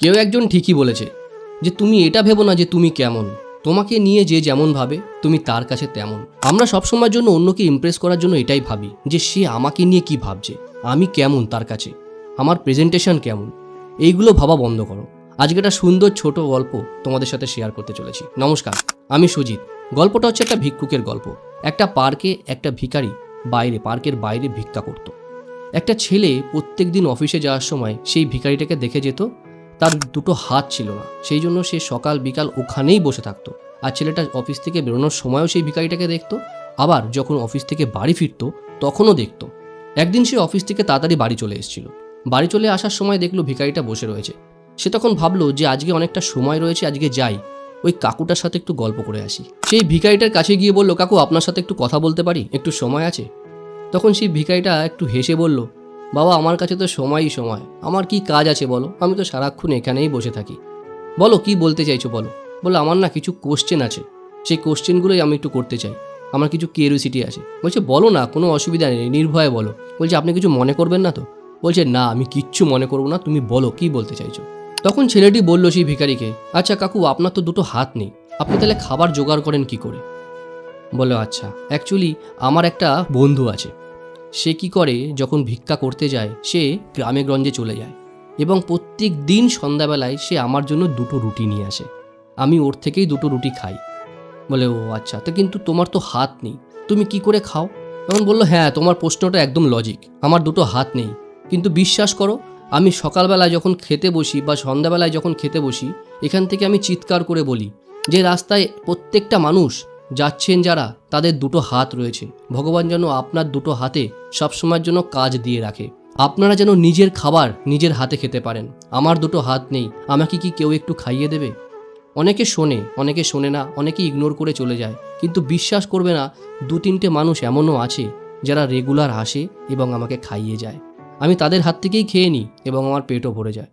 কেউ একজন ঠিকই বলেছে যে তুমি এটা ভেবো না যে তুমি কেমন। তোমাকে নিয়ে যে যেমন ভাবে, তুমি তার কাছে তেমন। আমরা সবসময়ের জন্য অন্যকে ইমপ্রেস করার জন্য এটাই ভাবি যে সে আমাকে নিয়ে কি ভাবছে, আমি কেমন তার কাছে, আমার প্রেজেন্টেশন কেমন। এইগুলো ভাবা বন্ধ করো। আজকে একটা সুন্দর ছোট গল্প তোমাদের সাথে শেয়ার করতে চলেছি। নমস্কার, আমি সুজিত। গল্পটা হচ্ছে একটা ভিক্ষুকের গল্প। একটা পার্কে একটা ভিখারি বাইরে, পার্কের বাইরে ভিক্ষা করত। একটা ছেলে প্রত্যেক দিন অফিসে যাওয়ার সময় সেই ভিখারিটাকে দেখে যেত তার দুটো হাত ছিল না। সেই জন্য সে সকাল বিকাল ওখানেই বসে থাকতো। আর ছেলেটা অফিস থেকে বেরোনোর সময়ও সেই ভিকারিটাকে দেখতো। আবার যখন অফিস থেকে বাড়ি ফিরতো, তখনও দেখতো। একদিন সে অফিস থেকে তাড়াতাড়ি বাড়ি চলে এসেছিল। বাড়ি চলে আসার সময় দেখল ভিকারিটা বসে রয়েছে। সে তখন ভাবলো যে আজকে অনেকটা সময় রয়েছে, আজকে যাই। ওই কাকুটার সাথে একটু গল্প করে আসি। সেই ভিকারিটার কাছে গিয়ে বলল, কাকু, আপনার সাথে একটু কথা বলতে পারি? একটু সময় আছে? তখন সেই ভিকারিটা একটু হেসে বলল বাবা, আমার কাছে তো সময়ই সময়। আমার কি কাজ আছে বলো? আমি তো সারাক্ষণ এখানেই বসে থাকি। বলো, কি বলতে চাইছো বলো? বলো, আমার না কিছু কোশ্চেন আছে। সেই কোশ্চেনগুলোই আমি একটু করতে চাই। আমার কিছু কিউরিসিটি আছে। বলছে, বলো না, কোনো অসুবিধা নেই, নির্ভয়ে বলো। বলছে, আপনি কিছু মনে করবেন না তো? বলছে, না, আমি কিচ্ছু মনে করব না, তুমি বলো, কি বলতে চাইছো? তখন ছেলেটি বলল সেই ভিখারিকে আচ্ছা কাকু, আপনার তো দুটো হাত নেই। আপনি তাহলে খাবার জোগাড় করেন কি করে? বলো আচ্ছা অ্যাকচুয়ালি আমার একটা বন্ধু আছে। সে কি করে যখন ভিক্ষা করতে যায়, সে গ্রামে গঞ্জে চলে যায় এবং প্রত্যেক দিন সন্ধ্যাবেলায় সে আমার জন্য দুটো রুটি নিয়ে আসে। আমি ওর থেকেই দুটো রুটি খাই। বলে, ও আচ্ছা তো কিন্তু তোমার তো হাত নেই, তুমি কি করে খাও? তখন বলল হ্যাঁ তোমার প্রশ্নটা একদম লজিক আমার দুটো হাত নেই। কিন্তু বিশ্বাস করো, আমি সকালবেলায় যখন খেতে বসি বা সন্ধ্যাবেলায় যখন খেতে বসি, এখান থেকে আমি চিৎকার করে বলি যে, রাস্তায় প্রত্যেকটা মানুষ যাচ্ছেন যারা, তাদের দুটো হাত রয়েছে। ভগবান যেন আপনার দুটো হাতে সবসময়ের জন্য কাজ দিয়ে রাখে। আপনারা যেন নিজের খাবার নিজের হাতে খেতে পারেন। আমার দুটো হাত নেই, আমাকে কি কেউ একটু খাইয়ে দেবে? অনেকে শোনে অনেকে শোনে না, অনেকে ইগনোর করে চলে যায়। কিন্তু বিশ্বাস করবে না, দু তিনটে মানুষ এমনও আছে, যারা রেগুলার আসে এবং আমাকে খাইয়ে যায়। আমি তাদের হাত থেকেই খেয়ে নিই এবং আমার পেটও ভরে যায়।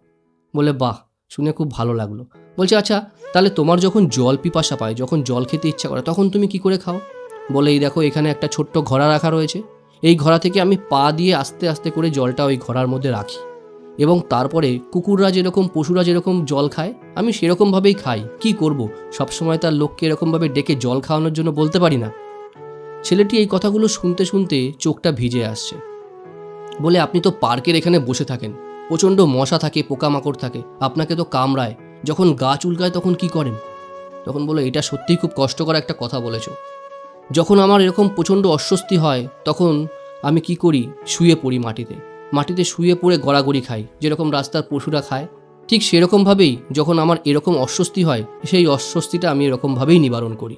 বলে, বাহ শুনে খুব ভালো লাগল। বলছে আচ্ছা তাহলে তোমার যখন জল পিপাসা পায়, যখন জল খেতে ইচ্ছা করে, তখন তুমি কি করে খাও? বলে, এই দেখো, এখানে একটা ছোট্ট ঘোড়া রাখা রয়েছে। এই ঘোড়া থেকে আমি পা দিয়ে আস্তে আস্তে করে জলটা ওই ঘোড়ার মধ্যে রাখি। এবং তারপরে কুকুররা যেরকম, পশুরা যেরকম জল খায়, আমি সেরকমভাবেই খাই। কি করব? সবসময় তার লোককে এরকমভাবে ডেকে জল খাওয়ানোর জন্য বলতে পারি না? ছেলেটি এই কথাগুলো শুনতে শুনতে চোখটা ভিজে আসছে। বলে, আপনি তো পার্কের এখানে বসে থাকেন। প্রচণ্ড মশা থাকে, পোকামাকড় থাকে। আপনাকে তো কামড়ায়। যখন গা চুলকায় তখন কি করেন? তখন বলে, এটা সত্যিই খুব কষ্টকর একটা কথা বলেছ। যখন আমার এরকম প্রচণ্ড অস্বস্তি হয়, তখন আমি কি করি? শুয়ে পড়ি মাটিতে। মাটিতে শুয়ে পড়ে গড়াগড়ি খাই। যেরকম রাস্তার পশুরা খায়, ঠিক সেরকমভাবেই যখন আমার এরকম অস্বস্তি হয়, সেই অস্বস্তিটা আমি এরকমভাবেই নিবারণ করি।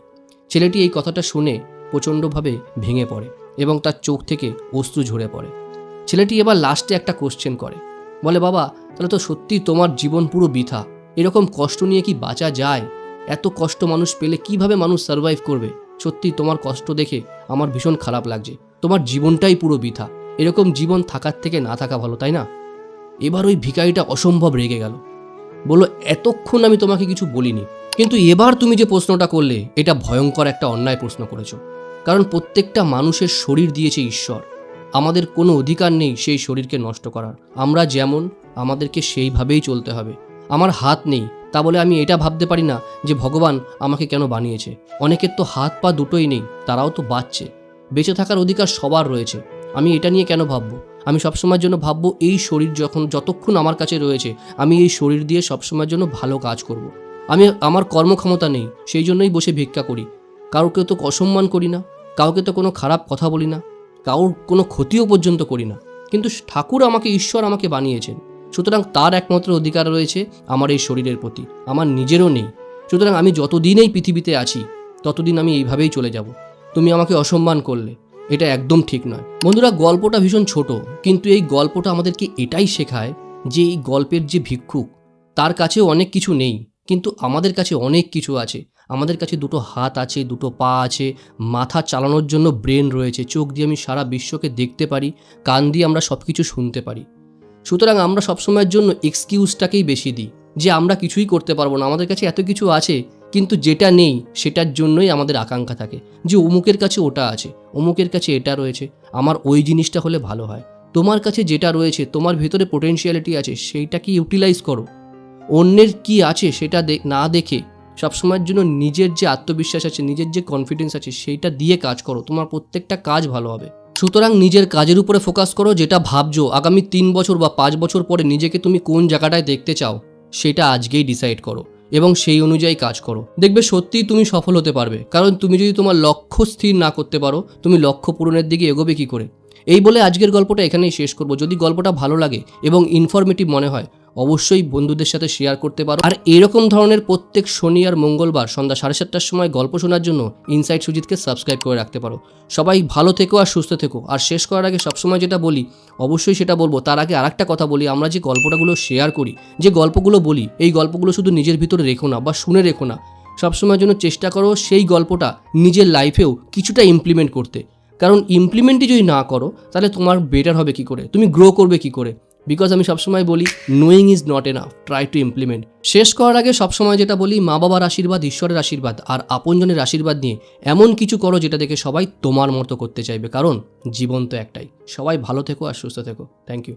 ছেলেটি এই কথাটা শুনে প্রচণ্ডভাবে ভেঙে পড়ে এবং তার চোখ থেকে অশ্রু ঝরে পড়ে। ছেলেটি এবার লাস্টে একটা কোশ্চেন করে। বলে, বাবা, তাহলে তো সত্যি তোমার জীবন পুরো বৃথা। এরকম কষ্ট নিয়ে কি বাঁচা যায়? এত কষ্ট মানুষ পেলে কীভাবে মানুষ সার্ভাইভ করবে? সত্যি তোমার কষ্ট দেখে আমার ভীষণ খারাপ লাগছে। তোমার জীবনটাই পুরো বৃথা। এরকম জীবন থাকার থেকে না থাকা ভালো, তাই না? এবার ওই ভিকারিটা অসম্ভব রেগে গেল। বলল, এতক্ষণ আমি তোমাকে কিছু বলিনি। কিন্তু এবার তুমি যে প্রশ্নটা করলে, এটা ভয়ঙ্কর একটা অন্যায় প্রশ্ন করেছ। কারণ প্রত্যেকটা মানুষের শরীর দিয়েছে ঈশ্বর। আমাদের কোনো অধিকার নেই সেই শরীরকে নষ্ট করার। আমরা যেমন, আমাদেরকে সেইভাবেই চলতে হবে। আমার হাত নেই, তা বলে আমি এটা ভাবতে পারি না যে ভগবান আমাকে কেন বানিয়েছে। অনেকের তো হাত পা দুটোই নেই, তারাও তো বাঁচছে। বেঁচে থাকার অধিকার সবার রয়েছে। আমি এটা নিয়ে কেন ভাববো? আমি সবসময়ের জন্য ভাববো এই শরীর যখন, যতক্ষণ আমার কাছে রয়েছে, আমি এই শরীর দিয়ে সবসময়ের জন্য ভালো কাজ করব। আমি, আমার কর্মক্ষমতা নেই, সেই জন্যই বসে ভিক্ষা করি। কাউকে তো অসম্মান করি না, কাউকে তো কোনো খারাপ কথা বলি না। কারোর কোনো ক্ষতিও পর্যন্ত করি না। কিন্তু ঠাকুর আমাকে, ঈশ্বর আমাকে বানিয়েছেন। সুতরাং তার একমাত্র অধিকার রয়েছে আমার এই শরীরের প্রতি, আমার নিজেরও নেই। সুতরাং আমি যতদিন এই পৃথিবীতে আছি, ততদিন আমি এইভাবেই চলে যাব। তুমি আমাকে অসম্মান করলে, এটা একদম ঠিক নয়। বন্ধুরা, গল্পটা ভীষণ ছোট, কিন্তু এই গল্পটা আমাদেরকে এটাই শেখায় যে এই গল্পের যে ভিক্ষুক, তার কাছেও অনেক কিছু নেই, কিন্তু আমাদের কাছে অনেক কিছু আছে। আমাদের কাছে দুটো হাত আছে, দুটো পা আছে, মাথা চালানোর জন্য ব্রেন রয়েছে, চোখ দিয়ে আমি সারা বিশ্বকে দেখতে পারি, কান দিয়ে আমরা সব কিছু শুনতে পারি। সুতরাং আমরা সবসময়ের জন্য এক্সকিউজটাকেই বেশি দিই, যে আমরা কিছুই করতে পারব না, আমাদের কাছে এত কিছু আছে, কিন্তু যেটা নেই, সেটার জন্যই আমাদের আকাঙ্ক্ষা থাকে, যে অমুকের কাছে ওটা আছে, অমুকের কাছে এটা রয়েছে, আমার ওই জিনিসটা হলে ভালো হয়, তোমার কাছে যেটা রয়েছে, তোমার ভেতরে পোটেনশিয়ালিটি আছে সেইটাকে ইউটিলাইজ করো। অন্যের কি আছে, সেটা না দেখে সবসময়ের জন্য নিজের যে আত্মবিশ্বাস আছে, নিজের যে কনফিডেন্স আছে, সেইটা দিয়ে কাজ করো। তোমার প্রত্যেকটা কাজ ভালো হবে। সুতরাং নিজের কাজের উপরে ফোকাস করো, যেটা ভাবছ আগামী তিন বছর বা পাঁচ বছর পরে নিজেকে তুমি কোন জায়গাটায় দেখতে চাও, সেটা আজকেই ডিসাইড করো এবং সেই অনুযায়ী কাজ করো। দেখবে সত্যিই তুমি সফল হতে পারবে। কারণ তুমি যদি তোমার লক্ষ্য স্থির না করতে পারো, তুমি লক্ষ্য পূরণের দিকে এগোবে কি করে? এই বলে আজকের গল্পটা এখানেই শেষ করব। যদি গল্পটা ভালো লাগে এবং ইনফরমেটিভ মনে হয়, অবশ্যই বন্ধুদের সাথে শেয়ার করতে পারো। আর এরকম ধরনের প্রত্যেক শনি আর মঙ্গলবার সন্ধ্যা সাড়ে সাতটার সময় গল্প শোনার জন্য ইনসাইট সুজিতকে সাবস্ক্রাইব করে রাখতে পারো। সবাই ভালো থেকো আর সুস্থ থেকো। আর শেষ করার আগে সবসময় যেটা বলি, অবশ্যই সেটা বলব, তার আগে আরেকটা কথা বলি, আমরা যে গল্পটাগুলো শেয়ার করি, যে গল্পগুলো বলি, এই গল্পগুলো শুধু নিজের ভিতরে রেখো না বা শুনে রেখো না। সবসময়ের জন্য চেষ্টা করো সেই গল্পটা নিজের লাইফেও কিছুটা ইমপ্লিমেন্ট করতে। কারণ ইমপ্লিমেন্টই যদি না করো, তাহলে তোমার বেটার হবে কি করে? তুমি গ্রো করবে কি করে? বিকজ আমি সবসময় বলি knowing is not enough try to implement শেষ করার আগে সবসময় যেটা বলি মা বাবার আশীর্বাদ, ঈশ্বরের আশীর্বাদ আর আপনজনের আশীর্বাদ নিয়ে এমন কিছু করো যেটা দেখে সবাই তোমার মতো করতে চাইবে। কারণ জীবন তো একটাই। সবাই ভালো থেকো আর সুস্থ থেকো। Thank you